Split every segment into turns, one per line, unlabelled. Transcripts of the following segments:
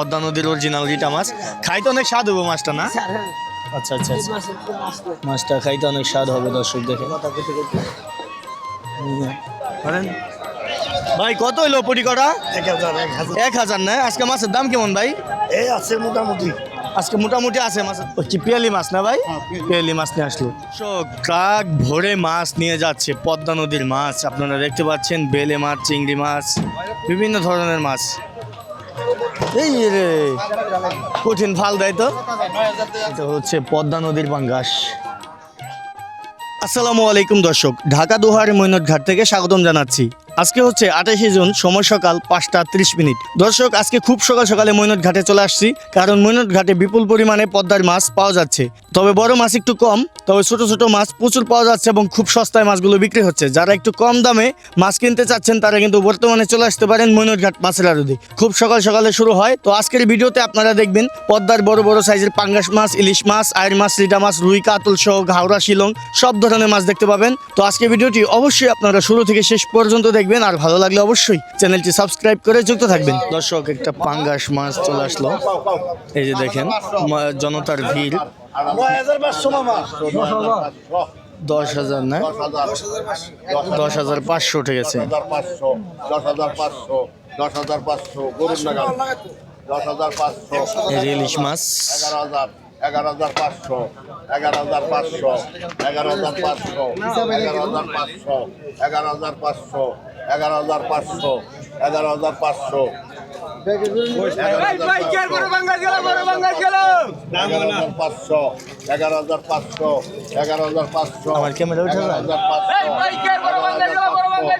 পদ্মা নদীর অরিজিনাল রিটা মাছ। খাইতে অনেক স্বাদ হবে মাছটা না? আচ্ছা আচ্ছা আচ্ছা। মাছটা। খাইতে অনেক স্বাদ হবে দর্শক দেখে। বলেন। ভাই কত হইল পটি কটা?
এক হাজার
না? আজকে মাছের দাম কেমন ভাই?
এই আছে মোটামুটি।
আজকে মোটামুটি আছে মাছ কি পিয়ালি মাছ না ভাই? পিয়ালি। মাছ নিয়ে আসলো। ট্রাক ভরে মাছ নিয়ে যাচ্ছে পদ্মা নদীর মাছ। আপনারা দেখতে পাচ্ছেন বেলে মাছ চিংড়ি মাছ বিভিন্ন ধরনের মাছ। এই রে কঠিন ফাল দেয় তো। এটা হচ্ছে পদ্মা নদীর পাঙ্গাস। আসসালামু আলাইকুম দর্শক, ঢাকা দোহার মৈনট ঘাট থেকে স্বাগতম জানাচ্ছি। আজকে হচ্ছে আঠাশে জুন, সময় সকাল পাঁচটা ত্রিশ মিনিট। দর্শক, আজকে খুব সকাল সকালে মৈনট ঘাটে চলে আসছি, কারণ মৈনট ঘাটে বিপুল পরিমাণে পদ্মার মাছ পাওয়া যাচ্ছে। তবে বড় মাছ একটু কম, তবে ছোট ছোট মাছ প্রচুর পাওয়া যাচ্ছে এবং খুব সস্তায় মাছগুলো বিক্রি হচ্ছে। যারা একটু কম দামে মাছ কিনতে চাচ্ছেন, তারা কিন্তু বর্তমানে চলে আসতে পারেন মৈনট ঘাট মাছের আড়তে। খুব সকাল সকালে শুরু হয়। তো আজকের ভিডিওতে আপনারা দেখবেন, পদ্মার বড় বড় সাইজের পাঙ্গাস মাছ, ইলিশ মাছ আয়ের মাছ, রিটা মাছ, রুই, কাতল সহ ঘাওড়া শিলং সব ধরনের মাছ দেখতে পাবেন। তো আজকে ভিডিওটি অবশ্যই আপনারা শুরু থেকে শেষ পর্যন্ত দেখবেন আর ভালো লাগলে অবশ্যই চ্যানেলটি সাবস্ক্রাইব করে যুক্ত থাকবেন। দর্শক, একটা পাঙ্গাস মাছ চলে আসলো। এই যে দেখেন জনতার ভিড়। দশ হাজার না? দশ হাজার পাঁচশো
হাজার পাঁচশো দশ হাজার পাঁচশো দশ হাজার পাঁচশো গরুর নাগাল দশ হাজার পাঁচশো
ইলিশ মাছ।
এগারো হাজার এগারো হাজার পাঁচশো, এগারো হাজার পাঁচশো, এগারো হাজার পাঁচশো, এগারো হাজার পাঁচশো, এগারো হাজার পাঁচশো এগারো হাজার পাঁচশো এগারো হাজার পাঁচশো এগারো হাজার পাঁচশো এগারো হাজার পাঁচশো এগারো হাজার পাঁচশো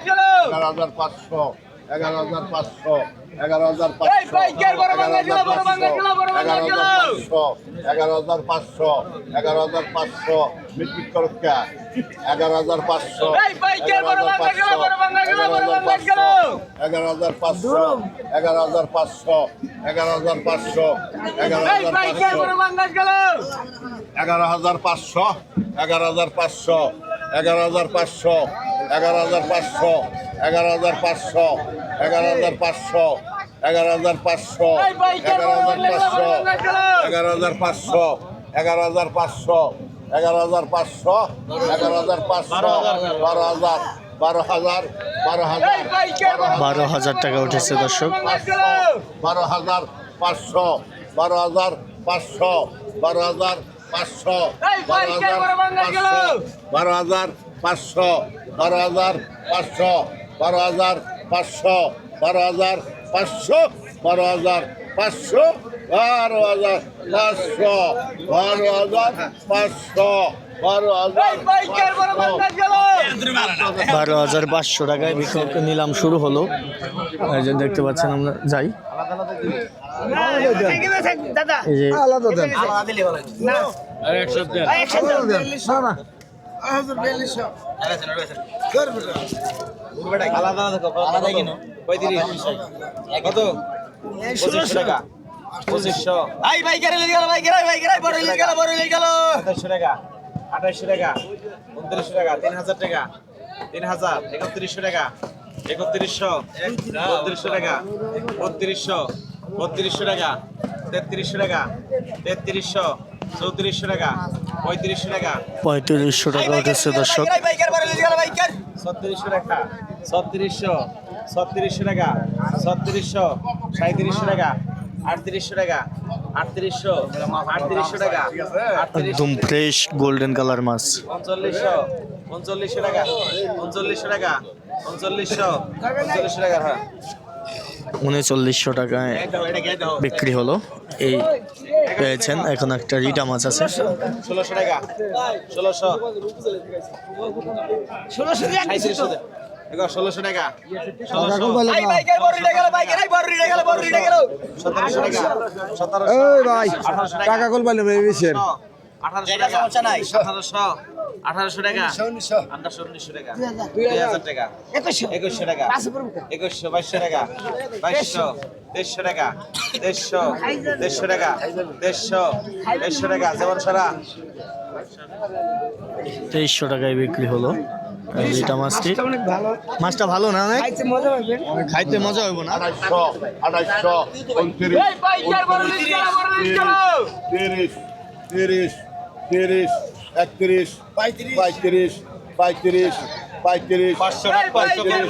এগারো? হাজার পাঁচশো এগারো হাজার পাঁচশো এগারো হাজার পাঁচশো এগারো হাজার পাঁচশো এগারো হাজার পাঁচশো মেট্রিক খরচা এগারো হাজার পাঁচশো এগারো হাজার পাঁচশো এগারো হাজার পাঁচশো এগারো হাজার পাঁচশো এগারো হাজার পাঁচশো এগারো হাজার পাঁচশো এগারো হাজার পাঁচশো এগারো হাজার পাঁচশো এগারো হাজার পাঁচশো এগারো হাজার পাঁচশো এগারো হাজার পাঁচশো এগারো হাজার পাঁচশো এগারো হাজার পাঁচশো এগারো হাজার পাঁচশো এগারো হাজার পাঁচশো এগারো হাজার পাঁচশো এগারো হাজার পাঁচশো বারো হাজার বারো হাজার বারো হাজার
বারো হাজার টাকা উঠেছে দর্শক
বারো হাজার পাঁচশো বারো হাজার পাঁচশো বারো হাজার পাঁচশো বারো হাজার পাঁচশো বারো হাজার পাঁচশো বারো হাজার পাঁচশো বারো হাজার পাঁচশো বারো হাজার পাঁচশো বারো হাজার পাঁচশো বারো হাজার পাঁচশো বারো হাজার পাঁচশো বারো হাজার
বারো হাজার পাঁচশো টাকায় বিক্ষোভ নিলাম শুরু হলো। এই যে দেখতে পাচ্ছেন আমরা যাই। আলাদা
কত? পঁচিশশো টাকা। পঁচিশশো। আঠাশশো টাকা আঠাশশো টাকা উনত্রিশশো টাকা তিন হাজার টাকা তিন হাজার একত্রিশশো টাকা একত্রিশশো বত্রিশশো টাকা বত্রিশশো বত্রিশশো টাকা তেত্রিশশো টাকা তেত্রিশশো চৌত্রিশশো টাকা পঁয়ত্রিশশো টাকা।
পঁয়ত্রিশশো টাকা উঠেছে দর্শক।
ছত্রিশশো টাকা ছত্রিশশো ছত্রিশশো টাকা ছত্রিশশো সাঁত্রিশশো টাকা আটত্রিশশো টাকা আটত্রিশশো আটত্রিশশো টাকা
একদম ফ্রেশ গোল্ডেন কালার মাছ।
উনচল্লিশশো উনচল্লিশশো টাকা উনচল্লিশশো টাকা উনচল্লিশশো উনচল্লিশশো টাকা হ্যাঁ।
উনচল্লিশশো টাকায় বিক্রি হলো। এই পেয়েছেন এখন একটা রিটা মাছ আছে।
ষোলোশো টাকা। ষোলোশো। সাঁত্রিশশো এগারো ষোলোশো টাকা। ষোলোশো। সতেরোশো। টাকা সতেরোশো। টাকা আঠারোশো টাকা। আঠারোশো আঠারোশো টাকা। আঠারোশো উনিশশো টাকা। দুই হাজার। টাকা। একুশশো। টাকা। একুশশো বাইশশো টাকা। বাইশশো দেড়শো টাকা। দেড়শো দেড়শো টাকা। দেড়শো দেড়শো টাকা। যেমন সারা।
তেইশশো টাকায় বিক্রি হলো। মাছটি
ভালো।
মাছটা ভালো না অনেক?
খাইতে মজা পাবেন
খাইতে মজা হইব না?
আড়াইশো আড়াইশো উনত্রিশ তিরিশ তিরিশ তিরিশ একত্রিশ
পঁয়ত্রিশ।
পঁয়ত্রিশ পঁয়ত্রিশ পঁয়ত্রিশ পঁয়ত্রিশ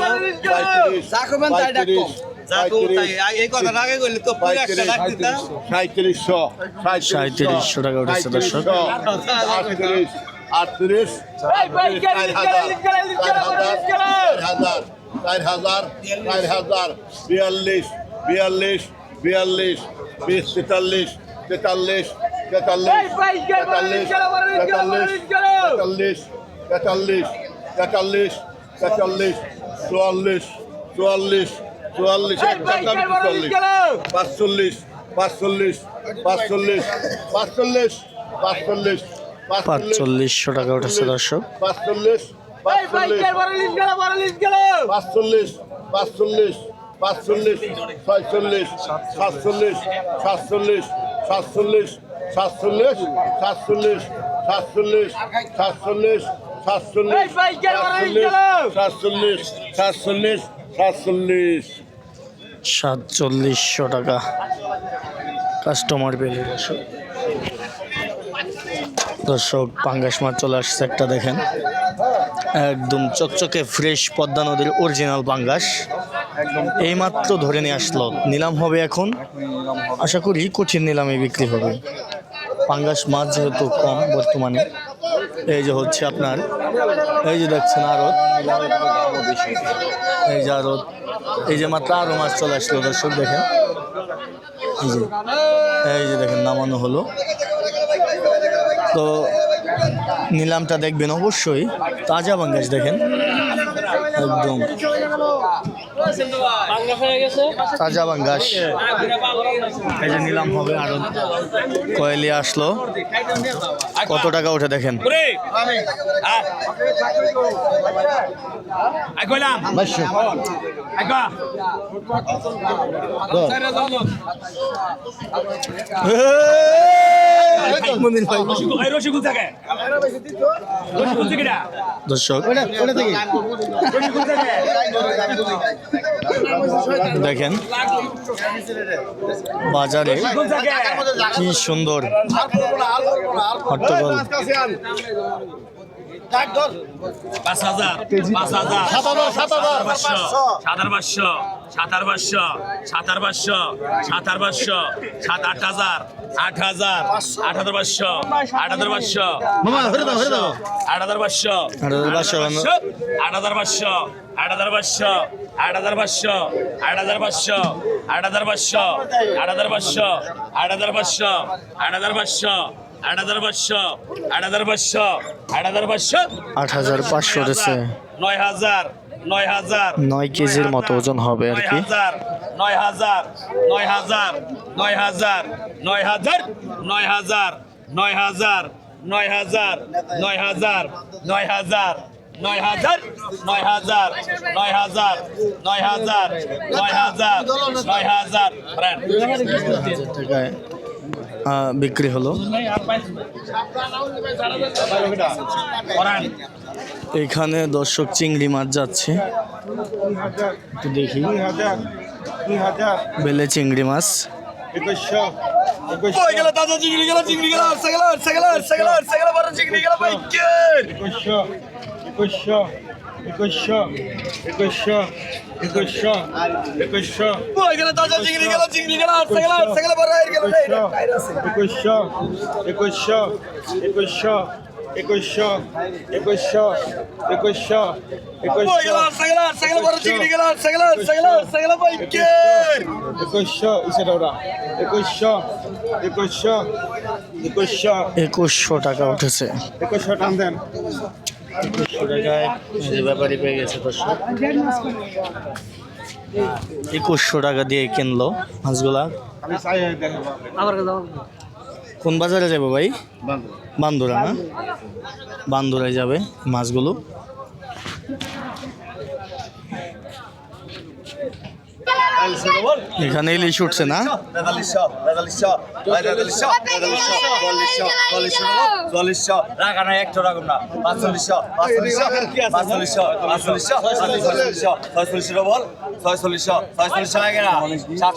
বিয়াল্লিশ বিয়াল্লিশ বিয়াল্লিশ বিশ তেতাল্লিশ তেতাল্লিশ তেতাল্লিশ তেতাল্লিশ তেতাল্লিশ তেতাল্লিশ তেতাল্লিশ তেতাল্লিশ চুয়াল্লিশ চুয়াল্লিশ চুয়াল্লিশ চুয়াল্লিশ পাঁচচল্লিশ পাঁচচল্লিশ পাঁচচল্লিশ পাঁচচল্লিশ পাঁচচল্লিশ
পাঁচচল্লিশশো টাকা উঠেছে দর্শক।
পাঁচচল্লিশ পাঁচচল্লিশ পাঁচচল্লিশ পাঁচচল্লিশ পাঁচচল্লিশ ছয়চল্লিশ সাতচল্লিশ সাতচল্লিশ সাতচল্লিশ সাতচল্লিশ সাতচল্লিশ সাতচল্লিশ সাতচল্লিশ সাতচল্লিশ সাতচল্লিশ সাতচল্লিশ সাতচল্লিশ সাতচল্লিশ
সাতচল্লিশশো টাকা কাস্টমার পেলে দর্শক দর্শক পাঙ্গাস মাছ চলে আসছে একটা দেখেন। একদম চকচকে ফ্রেশ পদ্মা নদীর অরিজিনাল পাঙ্গাস। এইমাত্র ধরে নিয়ে আসলো। নিলাম হবে এখন। আশা করি কঠিন নিলামে বিক্রি হবে। পাঙ্গাস মাছ যেহেতু কম বর্তমানে, এই যে হচ্ছে আপনার, এই যে দেখছেন আরত এই যে আরত এই যে মাত্র আরও মাছ চলে আসলো, দর্শক দেখেন। এই যে এই যে দেখেন, নামানো হলো। তো নিলামটা দেখবেন অবশ্যই। তাজা বাঙ্গাস দেখেন। একদম। তাজা বাঙ্গাস এই যে নিলাম হবে আরও কয়েলি আসলো। কত টাকা উঠে দেখেন? দর্শক দেখেন বাজারে কি সুন্দর হট্টগোল।
পাঁচ হাজার পাঁচ হাজার সাতার পাঁচশো সাতার পাঁচশো সাতার পাঁচশো সাতার পাঁচশো সাত আট হাজার আট হাজার আট হাজার পাঁচশো আট হাজার পাঁচশো আট হাজার পাঁচশো
আট হাজার পাঁচশো।
আট হাজার পাঁচশো আট হাজার পাঁচশো আট হাজার পাঁচশো আট হাজার পাঁচশো আট হাজার পাঁচশো আট হাজার পাঁচশো আট হাজার পাঁচশো আট হাজার পাঁচশো আট হাজার পাঁচশো আট হাজার পাঁচশো আট হাজার পাঁচশো
আট হাজার পাঁচশো উঠেছে
নয় হাজার নয় হাজার
নয় কেজির মতো ওজন হবে আর কি
নয় হাজার নয় হাজার নয় হাজার নয় হাজার নয় হাজার নয় হাজার নয় হাজার নয় হাজার নয় হাজার নয় হাজার নয় হাজার নয় হাজার নয় হাজার নয় হাজার নয় হাজার
বিক্রি হলো। এখানে দর্শক চিংড়ি মাছ যাচ্ছে। দেখি। বেলে চিংড়ি মাছ।
একুশশো একুশশো একুশশো একুশশো একুশশো একুশশো একুশশো একুশশো একুশশো একুশশো একুশশো একুশশো ইসেটা ওরা একুশশো একুশশো একুশশো
একুশশো টাকা উঠেছে
একুশশো টান দেন
একুশশো টাকায় ব্যাপারী পেয়ে গেছে দর্শক। একুশশো টাকা দিয়ে কিনলো মাছগুলা।
আমি চাই দেখো
কোন বাজারে যাব ভাই? বান্দুরা না? বান্দুরায় যাবে মাছগুলো। এখানে ইলিশ উঠছে না?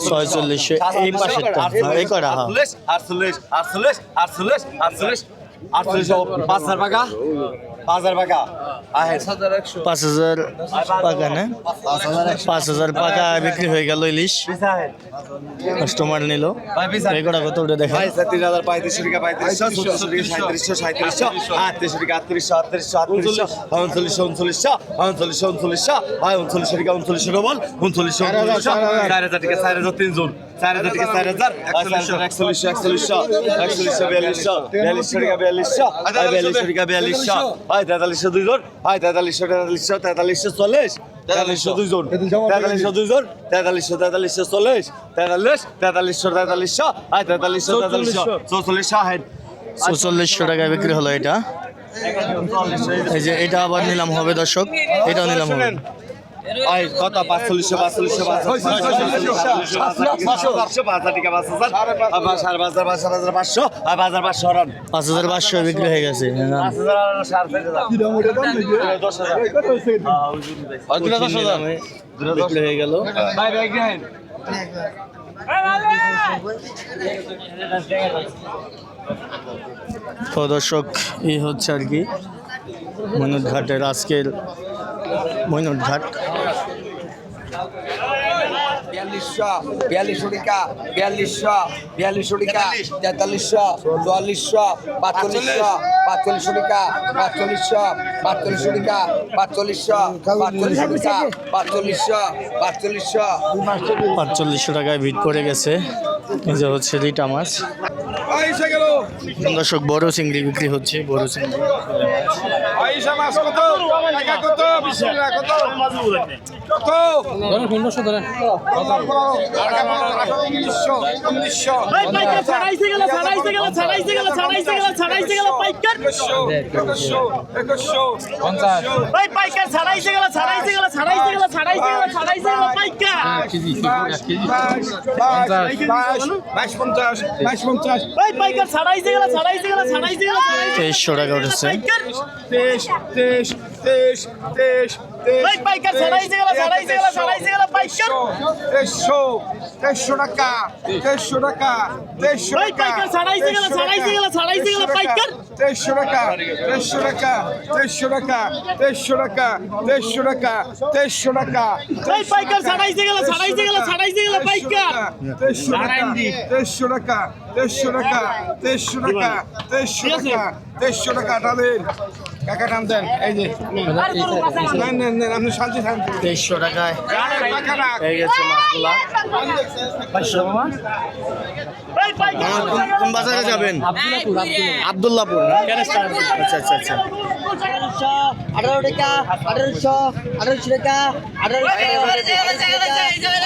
ছয়চল্লিশশো
হ্যাঁ।
আটচল্লিশ আটচল্লিশ আটচল্লিশ আটচল্লিশ আটচল্লিশ পাঁচ হাজার টাকা। পাঁচ হাজার টাকা আহে
পাঁচ হাজার পাকা না? পাঁচ হাজার পাকা বিক্রি হয়ে গেল ইলিশ। কাস্টমার নিল। এই কটা কত উঠে দেখা
তিন হাজার পঁয়ত্রিশশো টাকা পঁয়ত্রিশশো টাকা সাঁত্রিশশো সাঁত্রিশশো আটত্রিশশো টাকা আটত্রিশশো আটত্রিশশো আটত্রিশশো উনচল্লিশশো উনচল্লিশশো উনচল্লিশশো উনচল্লিশশো হয় উনচল্লিশশো টাকা উনচল্লিশশো ডবল উনচল্লিশশো চার হাজার টাকা। চার হাজার তিনজন। চার হাজার চার হাজার। একচল্লিশশো একচল্লিশশো একচল্লিশশো একচল্লিশশো বিয়াল্লিশশো বিয়াল্লিশশো টাকা বিয়াল্লিশশো হয় বিয়াল্লিশশো টাকা বিয়াল্লিশশো হয় তেতাল্লিশশো দুইজন হয় তেতাল্লিশশো তেতাল্লিশশো তেতাল্লিশশো চল্লিশ তেতাল্লিশশো দুইজন তেতাল্লিশশো দুইজন তেতাল্লিশশো তেতাল্লিশশো চল্লিশ তেতাল্লিশ তেতাল্লিশশো তেতাল্লিশশো হয় তেতাল্লিশশো তেতাল্লিশশো চৌচল্লিশশো হয়
চৌচল্লিশশো টাকায় বিক্রি হলো এটা। এই যে। এটা আবার নিলাম হবে দর্শক এটাও নিলাম হবে।
কত পাঁচচল্লিশশো পাঁচচল্লিশশো পাঁচশো পাঁচশো পাঁচ হাজার টাকা পাঁচ হাজার আবার সাড়ে পাঁচ হাজার পাঁচ হাজার পাঁচশো আর পাঁচ হাজার পাঁচশো রান।
পাঁচ হাজার পাঁচশো বিক্রি হয়ে গেছে
পাঁচ হাজার আর সাড়ে পাঁচ হাজার। দশ হাজার।
দশ হাজার। বিক্রি হয়ে গেল। দর্শক এই হচ্ছে আর কি। মৈনট ঘাটের আজকের মৈনট ঘাট
বিয়াল্লিশশো বিয়াল্লিশশো টাকা বিয়াল্লিশশো বিয়াল্লিশশো টাকা তেতাল্লিশশো চুয়াল্লিশশো পাঁচচল্লিশশো পাঁচচল্লিশশো টাকা পাঁচচল্লিশশো পাঁচচল্লিশশো টাকা পাঁচচল্লিশশো পাঁচচল্লিশশো টাকা পাঁচচল্লিশশো পাঁচচল্লিশশো।
পাঁচচল্লিশশো টাকায় ভিড় পড়ে গেছে। এই যে হচ্ছে রিটা মাছ। দর্শক বড় চিংড়ি বিক্রি হচ্ছে বড় চিংড়ি।
হিসাব আস কত? টাকা কত? বিশ কত? ধরেন পনেরোশো ধরেন। তেইশশো টাকা উঠেছে। তেইশ তেইশ তেইশ তেইশ এই পাইকার সরাইছে গেল
সরাইছে গেল সরাইছে
গেল পাইকার 300 300 টাকা 300 টাকা 300 টাকা পাইকার সরাইছে গেল সরাইছে গেল সরাইছে গেল পাইকার 300 টাকা 300 টাকা 300 টাকা 300 টাকা 300 টাকা 300 টাকা এই পাইকার সরাইছে গেল সরাইছে গেল সরাইছে গেল পাইকার 300 টাকা 300 টাকা 300 টাকা 300 টাকা 300 টাকা 300 টাকা ঢালেন কাকা টান দেন। এই যে নেন নেন নেন আপনি শান্তি শান্তি
তেইশশো টাকায়।
টাকা
হয়ে গেছে মাছগুলা। কোন- বাজারে যাবেন? আবদুল্লাপুর? আচ্ছা আচ্ছা আচ্ছা।
আঠারো টাকা আঠারোশো আঠারোশো টাকা আঠারোশো টাকা।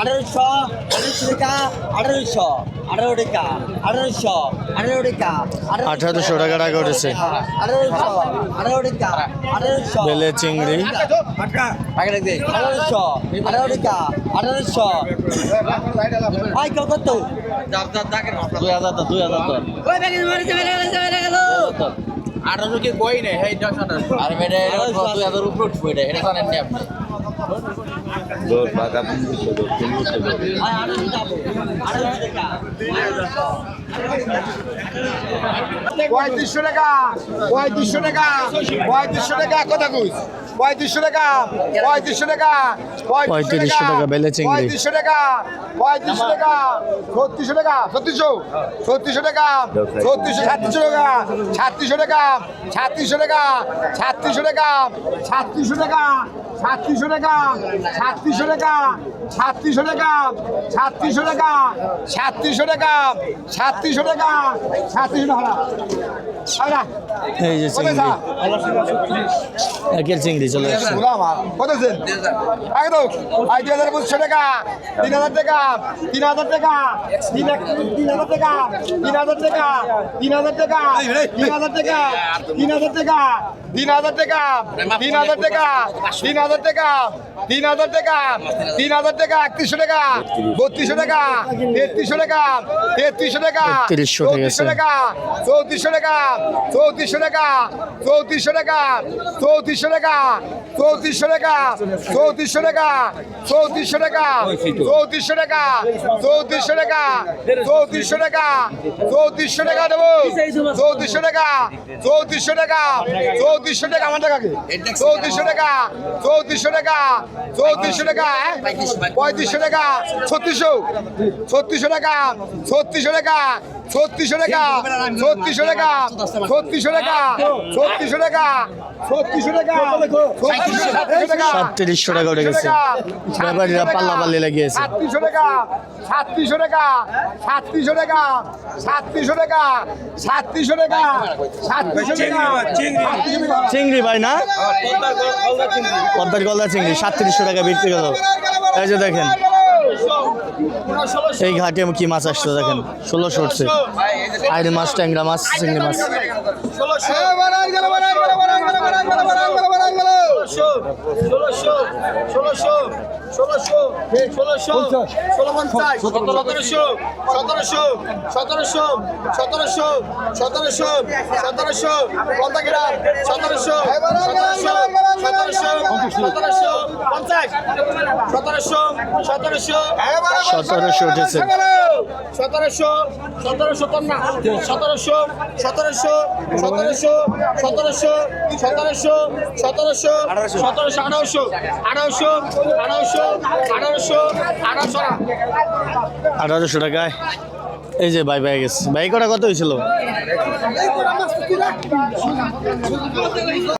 আঠারোশো আঠারোশো টাকা আঠারোশো আঠারো টাকা আঠারোশো আঠারো টাকা
আঠারোশো টাকা টাকা উঠেছে।
আঠারোশো আঠারো টাকা আঠারোশো
বেলে চিংড়ি।
আঠারোশো আঠারো টাকা আঠারোশো ভাই কত দুই হাজার। তো দুই হাজার তো আঠারোশো কি কই নেই দুই হাজার উপরে উঠবো এটা এটা জানেন টাকা
পঁয়ত্রিশশো টাকা পঁয়ত্রিশশো টাকা পঁয়ত্রিশশো টাকা কথা কইস পঁয়ত্রিশশো টাকা পঁয়ত্রিশশো টাকা
পঁয়ত্রিশশো টাকা বেলে চিংড়ি।
পঁয়ত্রিশশো টাকা পঁয়ত্রিশশো টাকা ছত্রিশশো টাকা ছত্রিশশো ছত্রিশশো টাকা ছত্রিশশো সাতত্রিশশো টাকা সাতত্রিশশো টাকা সাতত্রিশশো টাকা সাতত্রিশশো টাকা সাতত্রিশশো টাকা সাতত্রিশশো টাকা সাতত্রিশশো টাকা।
সাতত্রিশশো টাকা সাতত্রিশশো টাকা সাতত্রিশশো টাকা সাতত্রিশশো টাকা সাতত্রিশশো টাকা আলা
এই যে চিংড়ি একের চিংড়ি চলে আসছে
কত আছেন একদম আই দুই হাজার পঁচিশশো টাকা তিন হাজার টাকা তিন হাজার টাকা তিন এক- তিন হাজার টাকা তিন হাজার টাকা তিন হাজার টাকা তিন হাজার টাকা তিন হাজার টাকা তিন হাজার টাকা তিন হাজার টাকা তিন হাজার টাকা তিন হাজার টাকা তিন হাজার টাকা একত্রিশশো টাকা বত্রিশশো টাকা তেত্রিশশো টাকা তেত্রিশশো টাকা
3300 ঠিক আছে।
চৌত্রিশশো টাকা চৌত্রিশশো টাকা চৌত্রিশশো টাকা চৌত্রিশশো টাকা চৌত্রিশশো টাকা চৌত্রিশশো টাকা চৌত্রিশশো টাকা চৌত্রিশশো টাকা চৌত্রিশশো টাকা চৌত্রিশশো টাকা চৌত্রিশশো টাকা চৌত্রিশশো টাকা দেবো চৌত্রিশশো টাকা চৌত্রিশশো টাকা চৌত্রিশশো টাকা আমার টাকাকে চৌত্রিশশো টাকা চৌত্রিশশো টাকা চৌত্রিশশো টাকা? পঁয়ত্রিশশো টাকা ছত্রিশশো ছত্রিশশো টাকা ছত্রিশশো টাকা ছত্রিশশো টাকা ছত্রিশশো টাকা ছত্রিশশো টাকা ছত্রিশশো টাকা ছত্রিশশো টাকা
সাতত্রিশশো টাকা। উঠে গেছে। ব্যাপারীরা পাল্লা পাল্লি লাগিয়েছে
সাতত্রিশশো টাকা সাতত্রিশশো টাকা সাতত্রিশশো টাকা সাতত্রিশশো টাকা সাতত্রিশশো টাকা সাতত্রিশশো টাকা। সাতত্রিশশো টাকা
চিংড়ি। ভাই না? পদ্মার গলদা চিংড়ি। সাতত্রিশশো টাকা বিক্রি গেল এই যে দেখেন। এই ঘাটে কি মাছ আসছে দেখেন ষোলোশো উঠছে আইড় মাছ ট্যাংরা মাছ চিংড়ি মাছ
সতেরোশো সতেরোশো সতেরোশো সতেরোশো। সতেরোশো সতেরোশো সতেরোশো সতেরোশো সতেরোশো সতেরোশো সতেরোশো সতেরোশো
সতেরোশো উঠেছে
সতেরোশো সতেরোশো কন্যা সতেরোশো সতেরোশো সতেরোশো সতেরোশো সতেরোশো সতেরোশো সতেরোশো আঠারোশো আঠারোশো আঠারোশো আঠারোশো আঠারোশো
আঠারোশো টাকায়। এই যে বাই বাই গেছে। বাই করা কত হয়েছিল?